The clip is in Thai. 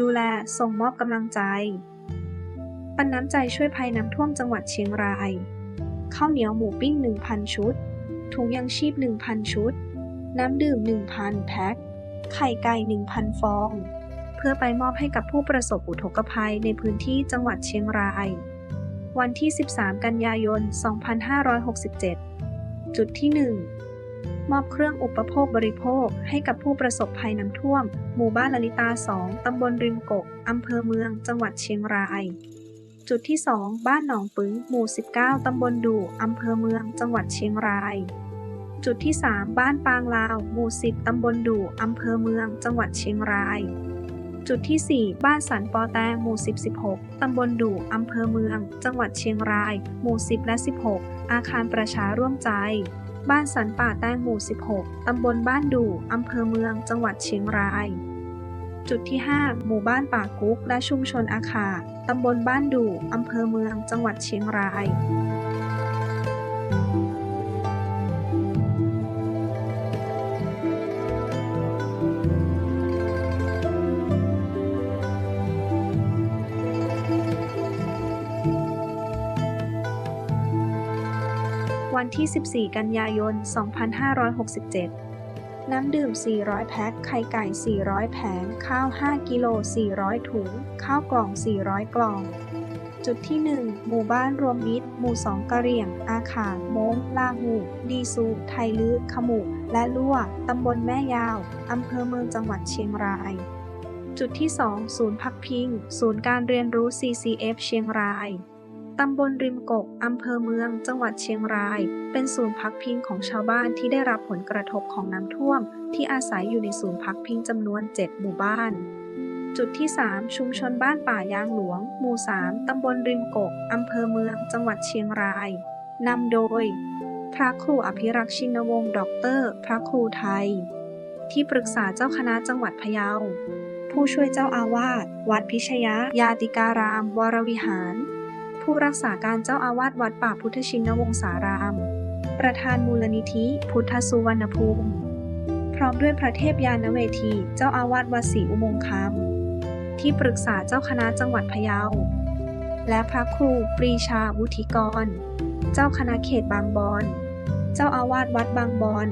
ดูแลส่งมอบกำลังใจ ปันน้ำใจช่วยภัยน้ำท่วมจังหวัดเชียงราย ข้าวเหนียวหมูปิ้ง 1,000 ชุด ถุงยังชีพ 1,000 ชุด น้ำดื่ม 1,000 แพ็ค ไข่ไก่ 1,000 ฟอง เพื่อไปมอบให้กับผู้ประสบอุทกภัยในพื้นที่จังหวัดเชียงราย วันที่ 13 กันยายน 2567 จุดที่ 1 มอบเครื่องอุปโภคบริโภค ให้กับผู้ประสบภัยน้ำท่วม หมู่บ้านลลิตา 2 ตำบลริมกก อำเภอเมือง จังหวัดเชียงราย จุดที่ 2 บ้านหนองปึ้งหมู่ 19 ตำบลดู่อำเภอเมือง จังหวัดเชียงราย จุดที่ 3 บ้านปางลาว หมู่ 10 ตำบลดู่อำเภอเมือง จังหวัดเชียงราย จุดที่ 4 บ้านสันปอแตง หมู่ 10 16 ตำบลดู่อำเภอเมือง จังหวัดเชียงราย หมู่ 10 และ 16 อาคารประชาร่วมใจ บ้านสันป่าแตงหมู่ 16 ตำบลบ้านดูอำเภอเมือง จังหวัดเชียงราย จุดที่ 5 หมู่บ้านป่ากุ๊ก และชุมชนอาคาตำบลบ้านดูอำเภอเมือง จังหวัดเชียงราย วันที่ 14 กันยายน 2567 น้ำดื่ม 400 แพ็ค ไข่ไก่ 400 แผง ข้าว 5 กิโล 400 ถุง ข้าวกล่อง 400 กล่อง จุดที่ 1 หมู่บ้านรวมมิตร หมู่ 2 กะเหรี่ยง อาขาโม้งลาหู ดีซู ไทลือขมุ และลั่ว ตำบลแม่ยาว อำเภอเมืองจังหวัดเชียงรายจุดที่ 2 ศูนย์พักพิง ศูนย์การเรียนรู้ CCF เชียงราย ตำบลริมกก อำเภอเมือง จังหวัดเชียงราย เป็นศูนย์พักพิงของชาวบ้านที่ได้รับผลกระทบของน้ำท่วม ที่อาศัยอยู่ในศูนย์พักพิงจำนวน 7 หมู่บ้าน จุดที่ 3 ชุมชนบ้านป่ายางหลวง หมู่ 3 ตำบลริมกก อำเภอเมือง จังหวัดเชียงราย นำโดย พระครูอภิรักษ์ชินวงศ์ด็อกเตอร์พระครูไทย ที่ปรึกษาเจ้าคณะจังหวัดพะเยา ผู้ช่วยเจ้าอาวาส วัดพิชยยาติการาม วรวิหาร ผู้รักษาการเจ้าอาวาสวัดป่าพุทธชินวงศาราม ประธานมูลนิธิพุทธสุวรรณภูมิ พร้อมด้วยพระเทพยานเวที เจ้าอาวาสวัดศรีอุโมงคำที่ปรึกษาเจ้าคณะจังหวัดพะเยา และพระครูปรีชาวุฒิกร เจ้าคณะเขตบางบอน เจ้าอาวาสวัดบางบอน